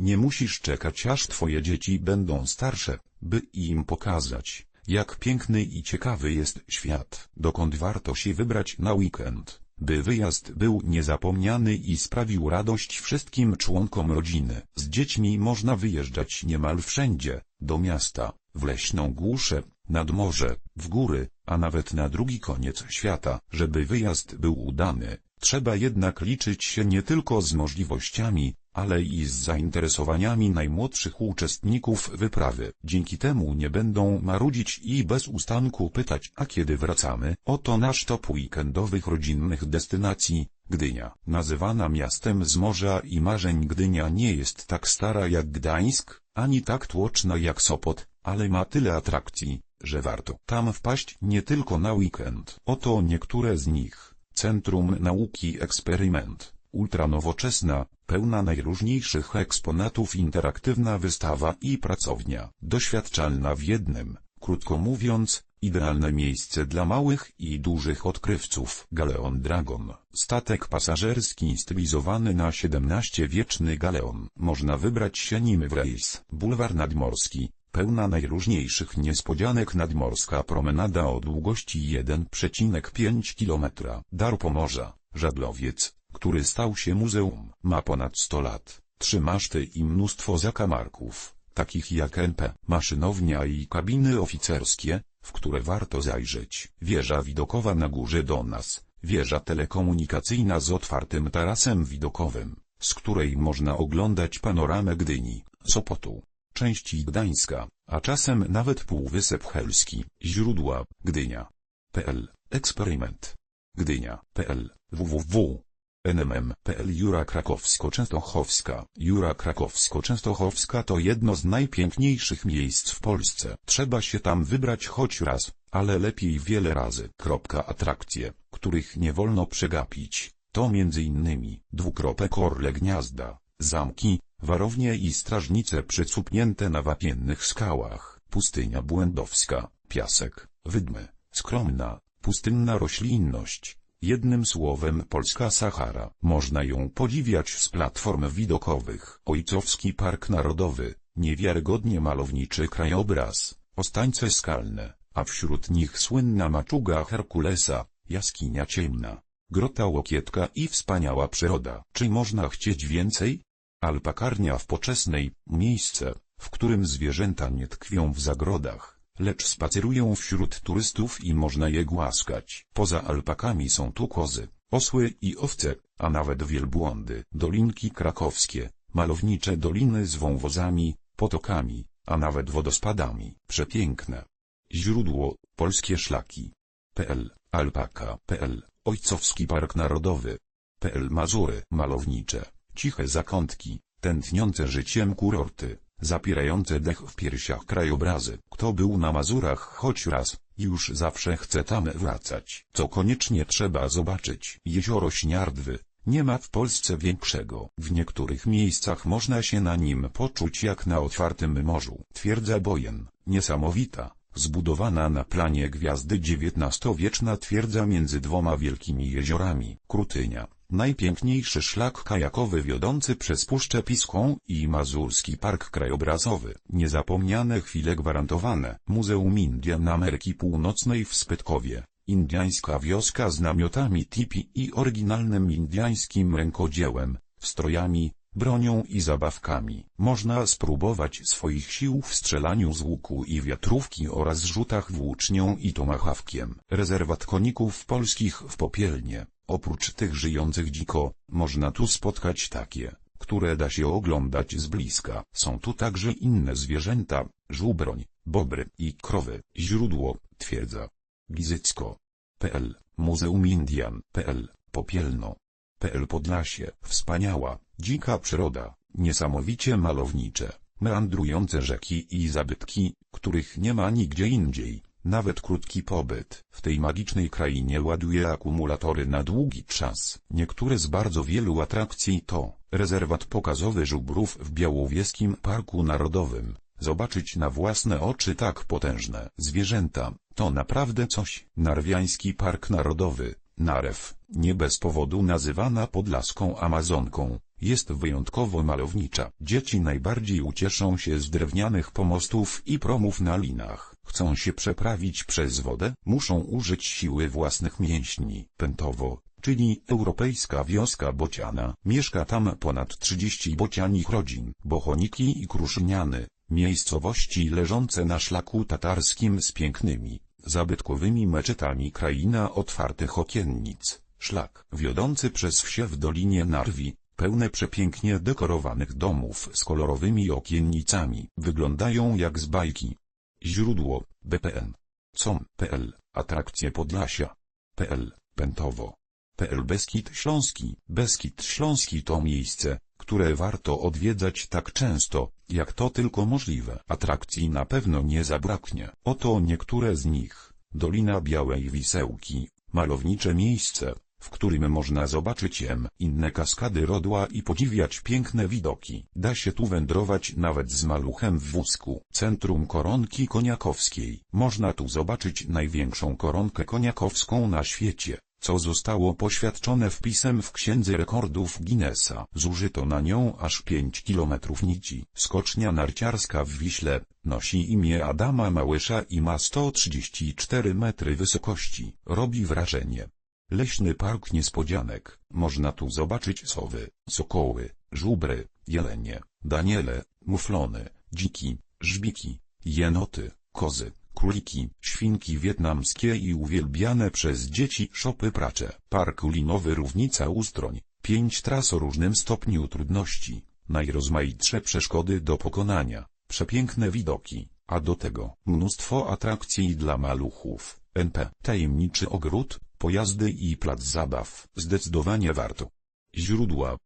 Nie musisz czekać aż twoje dzieci będą starsze, by im pokazać, jak piękny i ciekawy jest świat. Dokąd warto się wybrać na weekend, by wyjazd był niezapomniany i sprawił radość wszystkim członkom rodziny. Z dziećmi można wyjeżdżać niemal wszędzie, do miasta, w leśną głuszę, nad morze, w góry, a nawet na drugi koniec świata. Żeby wyjazd był udany, trzeba jednak liczyć się nie tylko z możliwościami, ale i z zainteresowaniami najmłodszych uczestników wyprawy. Dzięki temu nie będą marudzić i bez ustanku pytać, a kiedy wracamy? Oto nasz top weekendowych rodzinnych destynacji. Gdynia, nazywana miastem z morza i marzeń Gdynia nie jest tak stara jak Gdańsk, ani tak tłoczna jak Sopot, ale ma tyle atrakcji, że warto tam wpaść nie tylko na weekend. Oto niektóre z nich. Centrum Nauki Eksperyment, ultranowoczesna, pełna najróżniejszych eksponatów interaktywna wystawa i pracownia, doświadczalna w jednym, krótko mówiąc, idealne miejsce dla małych i dużych odkrywców. Galeon Dragon, statek pasażerski stylizowany na XVII-wieczny galeon. Można wybrać się nim w rejs. Bulwar nadmorski, pełna najróżniejszych niespodzianek nadmorska promenada o długości 1,5 km. Dar Pomorza, Żadlowiec, który stał się muzeum, ma ponad 100 lat, trzy maszty i mnóstwo zakamarków, takich jak MP, maszynownia i kabiny oficerskie, w które warto zajrzeć. Wieża widokowa na górze do nas, wieża telekomunikacyjna z otwartym tarasem widokowym, z której można oglądać panoramę Gdyni, Sopotu, części Gdańska, a czasem nawet Półwysep Helski, źródła, Gdynia. PL, eksperyment. Gdynia.pl, www. NMM.pl Jura Krakowsko-Częstochowska Jura Krakowsko-Częstochowska to jedno z najpiękniejszych miejsc w Polsce. Trzeba się tam wybrać choć raz, ale lepiej wiele razy. Kropka atrakcje, których nie wolno przegapić, to m.in. dwukropek Orle Gniazda, zamki, warownie i strażnice przycupnięte na wapiennych skałach, pustynia błędowska, piasek, wydmy, skromna, pustynna roślinność, Jednym słowem polska Sahara. Można ją podziwiać z platform widokowych. Ojcowski Park Narodowy, niewiarygodnie malowniczy krajobraz, ostańce skalne, a wśród nich słynna maczuga Herkulesa, jaskinia ciemna, grota Łokietka i wspaniała przyroda. Czy można chcieć więcej? Alpakarnia w Poczesnej, miejsce, w którym zwierzęta nie tkwią w zagrodach lecz spacerują wśród turystów i można je głaskać. Poza alpakami są tu kozy, osły i owce, a nawet wielbłądy. Dolinki krakowskie, malownicze doliny z wąwozami, potokami, a nawet wodospadami. Przepiękne. Źródło, polskie szlaki. PL, alpaka.pl, Ojcowski Park Narodowy. PL Mazury, malownicze, ciche zakątki, tętniące życiem kurorty zapierające dech w piersiach krajobrazy. Kto był na Mazurach choć raz, już zawsze chce tam wracać. Co koniecznie trzeba zobaczyć. Jezioro Śniardwy. Nie ma w Polsce większego. W niektórych miejscach można się na nim poczuć jak na otwartym morzu. Twierdza Bojen, niesamowita, zbudowana na planie gwiazdy XIX-wieczna twierdza między dwoma wielkimi jeziorami. Krutynia Najpiękniejszy szlak kajakowy wiodący przez Puszczę Piską i Mazurski Park Krajobrazowy. Niezapomniane chwile gwarantowane. Muzeum Indian Ameryki Północnej w Spytkowie. Indiańska wioska z namiotami tipi i oryginalnym indiańskim rękodziełem, strojami, bronią i zabawkami. Można spróbować swoich sił w strzelaniu z łuku i wiatrówki oraz rzutach włócznią i tomahawkiem. Rezerwat koników polskich w Popielnie. Oprócz tych żyjących dziko, można tu spotkać takie, które da się oglądać z bliska. Są tu także inne zwierzęta, żubroń, bobry i krowy. Źródło, twierdza. Gizycko.pl, Muzeum Indian.pl, Popielno. PL Podlasie, wspaniała, dzika przyroda, niesamowicie malownicze, meandrujące rzeki i zabytki, których nie ma nigdzie indziej. Nawet krótki pobyt w tej magicznej krainie ładuje akumulatory na długi czas. Niektóre z bardzo wielu atrakcji to rezerwat pokazowy żubrów w Białowieskim Parku Narodowym. Zobaczyć na własne oczy tak potężne zwierzęta, to naprawdę coś. Narwiański Park Narodowy, Narew, nie bez powodu nazywana podlaską Amazonką, Jest wyjątkowo malownicza. Dzieci najbardziej ucieszą się z drewnianych pomostów i promów na linach. Chcą się przeprawić przez wodę, muszą użyć siły własnych mięśni. Pętowo, czyli europejska wioska bociana. Mieszka tam ponad 30 bocianich rodzin. Bochoniki i Kruszyniany, miejscowości leżące na szlaku tatarskim z pięknymi, zabytkowymi meczetami kraina otwartych okiennic. Szlak wiodący przez wsie w Dolinie Narwi, pełne przepięknie dekorowanych domów z kolorowymi okiennicami. Wyglądają jak z bajki. Źródło, BPN. Com.pl, atrakcje Podlasia. PL, Pętowo. PL Beskid Śląski. Beskid Śląski to miejsce, które warto odwiedzać tak często, jak to tylko możliwe. Atrakcji na pewno nie zabraknie. Oto niektóre z nich. Dolina Białej Wisełki, malownicze miejsce, w którym można zobaczyć jem inne kaskady rodła i podziwiać piękne widoki. Da się tu wędrować nawet z maluchem w wózku. Centrum Koronki Koniakowskiej. Można tu zobaczyć największą koronkę koniakowską na świecie co zostało poświadczone wpisem w Księdze Rekordów Guinnessa. Zużyto na nią aż 5 kilometrów nici. Skocznia narciarska w Wiśle, nosi imię Adama Małysza i ma 134 metry wysokości. Robi wrażenie. Leśny Park Niespodzianek. Można tu zobaczyć sowy, sokoły, żubry, jelenie, daniele, muflony, dziki, żbiki, jenoty, kozy, króliki, świnki wietnamskie i uwielbiane przez dzieci szopy pracze. Park linowy Równica Ustroń. Pięć tras o różnym stopniu trudności, najrozmaitsze przeszkody do pokonania, przepiękne widoki, a do tego mnóstwo atrakcji dla maluchów. NP. Tajemniczy ogród, pojazdy i plac zabaw. Zdecydowanie warto. Źródła